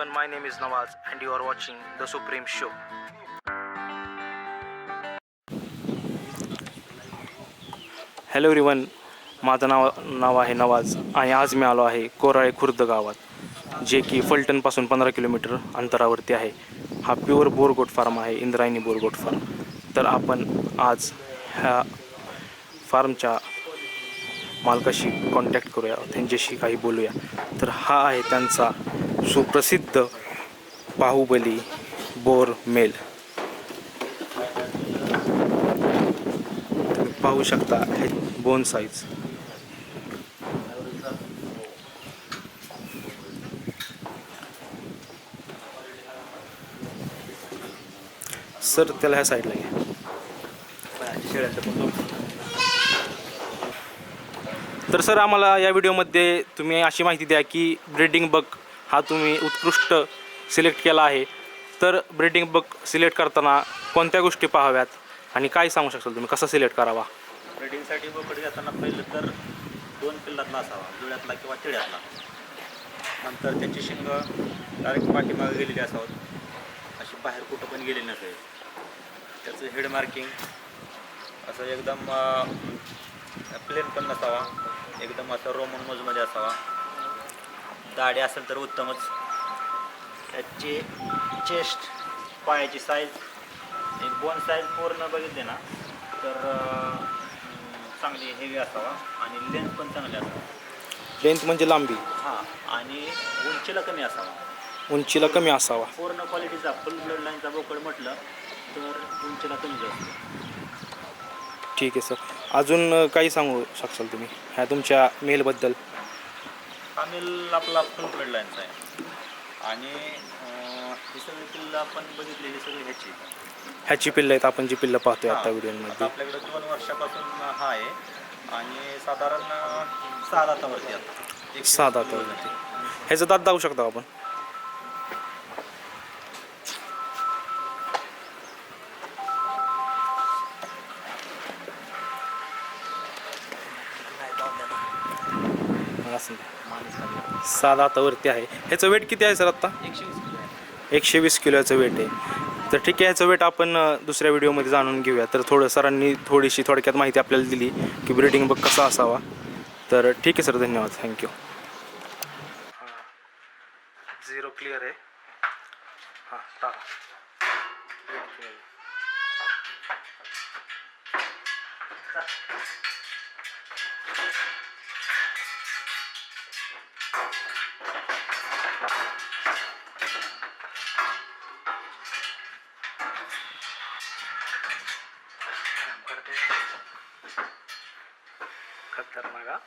Everyone my name is Nawaz and you are watching the supreme show hello everyone माझं नाव नाव आहे नवाज आणि आज मी आलो आहे कोराळे खुर्द गावात जे की फलटणपासून पंधरा किलोमीटर अंतरावरती आहे. हा प्युअर बोरगोट फार्म आहे इंद्रायणी बोरगोट फार्म तर आपण आज ह्या फार्मच्या मालकाशी कॉन्टॅक्ट करूया त्यांच्याशी काही बोलूया. तर हा आहे त्यांचा सुप्रसिद्ध बाहुबली बोर मेल. पाहू शकता हे बोन साईज सर त्याला ह्या साईडला घ्या. तर सर आम्हाला या व्हिडिओमध्ये तुम्ही अशी माहिती द्या की ब्रीडिंग बग हा तुम्ही उत्कृष्ट सिलेक्ट केला आहे. तर ब्रीडिंग बग सिलेक्ट करताना कोणत्या गोष्टी पाहाव्यात आणि काय सांगू शकाल तुम्ही? कसा सिलेक्ट करावा? ब्रीडिंगसाठी बोकड घेताना पहिलं तर दोन पिल्लातला असावा जुळ्यातला किंवा चिड्यातला. नंतर त्याची शिंग डायरेक्ट पाठीमागे गेलेली असावं. अशी बाहेर कुठं पण गेलेली नसेल. त्याचं हेड मार्किंग असं एकदम प्लेन पण नसावा. एकदम असं रोमन मोजमध्ये असावा. दाढी असेल तर उत्तमच. त्याची चेस्ट पायाची साईज एक बोन साईज पूर्ण बघितली ना तर चांगली हेवी असावा आणि लेंथ पण चांगली असावा. लेंथ म्हणजे लांबी. हां आणि उंचीला कमी असावा. उंचीला कमी असावा. पूर्ण क्वालिटीचा फुल ब्लड लाईनचा बोकड म्हटलं तर उंचीला कमी जास्त. ठीक आहे सर अजून अ, काही सांगू शकाल तुम्ही ह्या तुमच्या मेलबद्दल हा मिल आपला फुल ब्लड लाईनचा आहे. आणि अं, ही सगळी पिल्लं आपण बघितली ही सगळी ह्याची. ह्याची पिल्लं आहेत आपण जी पिल्लं पाहतोय आता आता व्हिडिओमध्ये. आपल्याकडे दोन वर्षापासून हा आहे. आणि साधारण अं, सहा दातावरती आता. एक सहा दातावरती. ह्याचं दात दाखवू शकता का आपण? असं साधा आता वरती आहे. ह्याचं वेट किती आहे सर आत्ता? एकशे वीस एकशे वीस किलोचं वेट आहे. तर ठीक आहे ह्याचं वेट आपण दुसऱ्या व्हिडिओमध्ये जाणून घेऊया. तर थोडं सरांनी थोडीशी थोडक्यात माहिती आपल्याला दिली की ब्रीडिंग बघ कसा असावा. तर ठीक आहे सर धन्यवाद. थँक्यू झिरो क्लिअर आहे. हां टाका. you. हा.